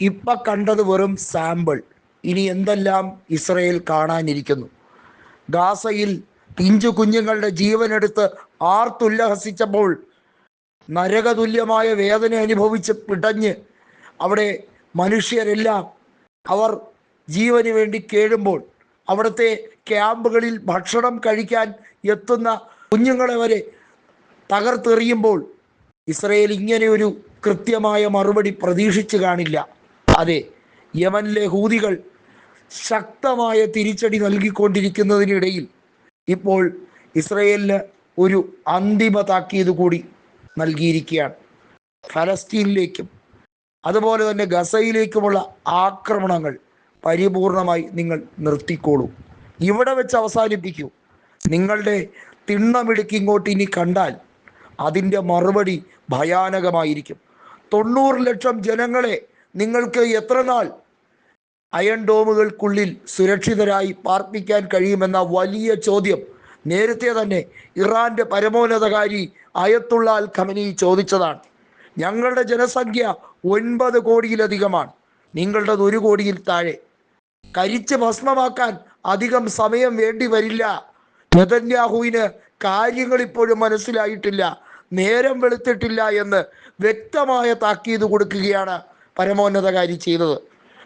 ഇപ്പൊ കണ്ടത് വെറും സാമ്പിൾ. ഇനി എന്തെല്ലാം ഇസ്രയേൽ കാണാനിരിക്കുന്നു? ഗാസയിൽ പിഞ്ചു കുഞ്ഞുങ്ങളുടെ ജീവനെടുത്ത് ആർത്തുല്ലഹസിച്ചപ്പോൾ നരകതുല്യമായ വേദന അനുഭവിച്ച് പിടഞ്ഞ് അവിടെ മനുഷ്യരെല്ലാം അവർ ജീവന് വേണ്ടി കേഴുമ്പോൾ അവിടുത്തെ ക്യാമ്പുകളിൽ ഭക്ഷണം കഴിക്കാൻ എത്തുന്ന കുഞ്ഞുങ്ങളെ വരെ തകർത്തെറിയുമ്പോൾ ഇസ്രയേൽ ഇങ്ങനെയൊരു കൃത്യമായ മറുപടി പ്രതീക്ഷിച്ചു കാണില്ല. അതെ യമനിലെ ഹൂതികൾ ശക്തമായ തിരിച്ചടി നൽകിക്കൊണ്ടിരിക്കുന്നതിനിടയിൽ ഇപ്പോൾ ഇസ്രയേലിന് ഒരു അന്തിമ താക്കീത് കൂടി നൽകിയിരിക്കുകയാണ്. ഫലസ്തീനിലേക്കും അതുപോലെ തന്നെ ഗസയിലേക്കുമുള്ള ആക്രമണങ്ങൾ പരിപൂർണമായി നിങ്ങൾ നിർത്തിക്കോളൂ. ഇവിടെ വെച്ച് അവസാനിപ്പിക്കൂ. നിങ്ങളുടെ തിണ്ണമിടുക്കി ഇങ്ങോട്ട് ഇനി കണ്ടാൽ അതിന്റെ മറുപടി ഭയാനകമായിരിക്കും. തൊണ്ണൂറ് ലക്ഷം ജനങ്ങളെ നിങ്ങൾക്ക് എത്ര നാൾ അയൺ ഡോമുകൾക്കുള്ളിൽ സുരക്ഷിതരായി പാർപ്പിക്കാൻ കഴിയുമെന്ന വലിയ ചോദ്യം. നേരത്തെ തന്നെ ഇറാന്റെ പരമോന്നതകാരി അയത്തുള്ള അൽ ഖമനി ചോദിച്ചതാണ്. ഞങ്ങളുടെ ജനസംഖ്യ ഒൻപത് കോടിയിലധികമാണ്. നിങ്ങളുടെ ഒരു കോടിയിൽ താഴെ. കരിച്ച് ഭസ്മമാക്കാൻ അധികം സമയം വേണ്ടി വരില്ല. നെതന്യാഹുവിന് കാര്യങ്ങൾ ഇപ്പോഴും മനസ്സിലായിട്ടില്ല. നേരം വെളുത്തിട്ടില്ല എന്ന് വ്യക്തമായ താക്കീത് കൊടുക്കുകയാണ് പരമോന്നതകാരി ചെയ്തത്.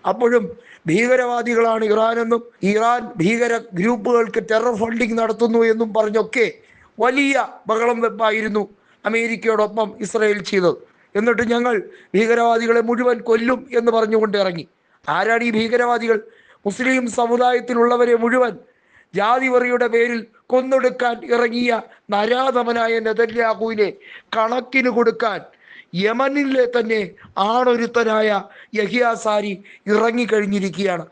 അപ്പോഴും ഭീകരവാദികളാണ് ഇറാനെന്നും ഇറാൻ ഭീകര ഗ്രൂപ്പുകൾക്ക് ടെറർ ഫണ്ടിങ് നടത്തുന്നു എന്നും പറഞ്ഞൊക്കെ വലിയ ബഹളം വെപ്പായിരുന്നു അമേരിക്കയോടൊപ്പം ഇസ്രയേൽ ചെയ്തത്. എന്നിട്ട് ഞങ്ങൾ ഭീകരവാദികളെ മുഴുവൻ കൊല്ലും എന്ന് പറഞ്ഞുകൊണ്ട് ഇറങ്ങി. ആരാണ് ഈ ഭീകരവാദികൾ? മുസ്ലിം സമുദായത്തിലുള്ളവരെ മുഴുവൻ ജാതിവറിയുടെ പേരിൽ കൊന്നൊടുക്കാൻ ഇറങ്ങിയ നരാധമനായ നെതന്യാഹുവിനെ കണക്കിന് കൊടുക്കാൻ യമനിലെ തന്നെ ആണൊരുത്തനായ യഹിയാസാരി ഇറങ്ങിക്കഴിഞ്ഞിരിക്കുകയാണ്.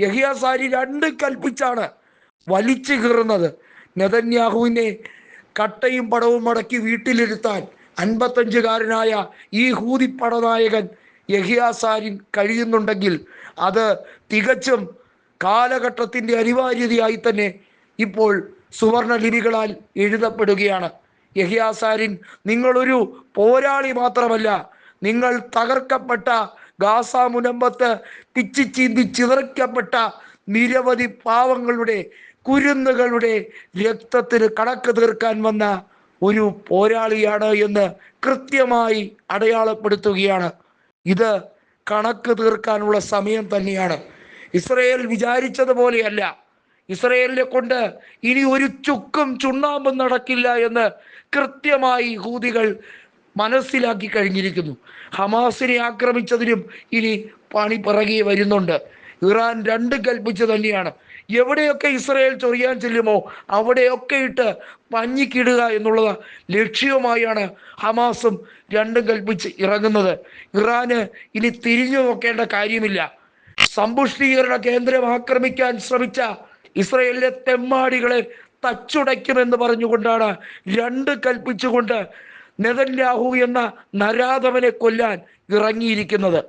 യഹിയാസാരി രണ്ട് കൽപ്പിച്ചാണ് വലിച്ചു കീറുന്നത്. നെതന്യാഹുവിനെ കട്ടയും പടവും മടക്കി വീട്ടിലിരുത്താൻ അൻപത്തഞ്ചുകാരനായ ഈ ഹൂതി പടനായകൻ യഹിയാസാരിൻ കഴിയുന്നുണ്ടെങ്കിൽ അത് തികച്ചും കാലഘട്ടത്തിന്റെ അനിവാര്യതയായി തന്നെ ഇപ്പോൾ സുവർണ ലിപികളാൽ എഴുതപ്പെടുകയാണ്. യഹിയാസാരിൻ നിങ്ങളൊരു പോരാളി മാത്രമല്ല. നിങ്ങൾ തകർക്കപ്പെട്ട ഗാസ മുനമ്പത്ത് പിച്ചിച്ചീന്തി ചിതറിക്കപ്പെട്ട നിരവധി പാവങ്ങളുടെ കുരുന്നുകളുടെ രക്തത്തിന് കണക്ക് തീർക്കാൻ വന്ന ഒരു പോരാളിയാണ് എന്ന് കൃത്യമായി അടയാളപ്പെടുത്തുകയാണ്. ഇത് കണക്ക് തീർക്കാനുള്ള സമയം തന്നെയാണ്. ഇസ്രയേൽ വിചാരിച്ചതുപോലെയല്ല. ഇസ്രയേലിനെ കൊണ്ട് ഇനി ഒരു ചുക്കും ചുണ്ണാമ്പും നടക്കില്ല എന്ന് കൃത്യമായി ഹൂതികൾ മനസ്സിലാക്കി കഴിഞ്ഞിരിക്കുന്നു. ഹമാസിനെ ആക്രമിച്ചതിനും ഇനി പണി പിറകെ വരുന്നുണ്ട്. ഇറാൻ രണ്ട് കൽപ്പിച്ച് തന്നെയാണ്. എവിടെയൊക്കെ ഇസ്രയേൽ ചൊറിയാൻ ചെല്ലുമോ അവിടെയൊക്കെ ഇട്ട് പഞ്ഞിക്കിടുക എന്നുള്ളത് ലക്ഷ്യവുമായാണ് ഹമാസും രണ്ടും കൽപ്പിച്ച് ഇറങ്ങുന്നത്. ഇറാന് ഇനി തിരിഞ്ഞു നോക്കേണ്ട കാര്യമില്ല. സമ്പുഷ്ടീകരണ കേന്ദ്രം ആക്രമിക്കാൻ ശ്രമിച്ച ഇസ്രയേലിലെ തെമ്മാടികളെ തച്ചുടയ്ക്കുമെന്ന് പറഞ്ഞുകൊണ്ടാണ് രണ്ട് കൽപ്പിച്ചുകൊണ്ട് നെതന്യാഹു എന്ന നരാധവനെ കൊല്ലാൻ ഇറങ്ങിയിരിക്കുന്നത്.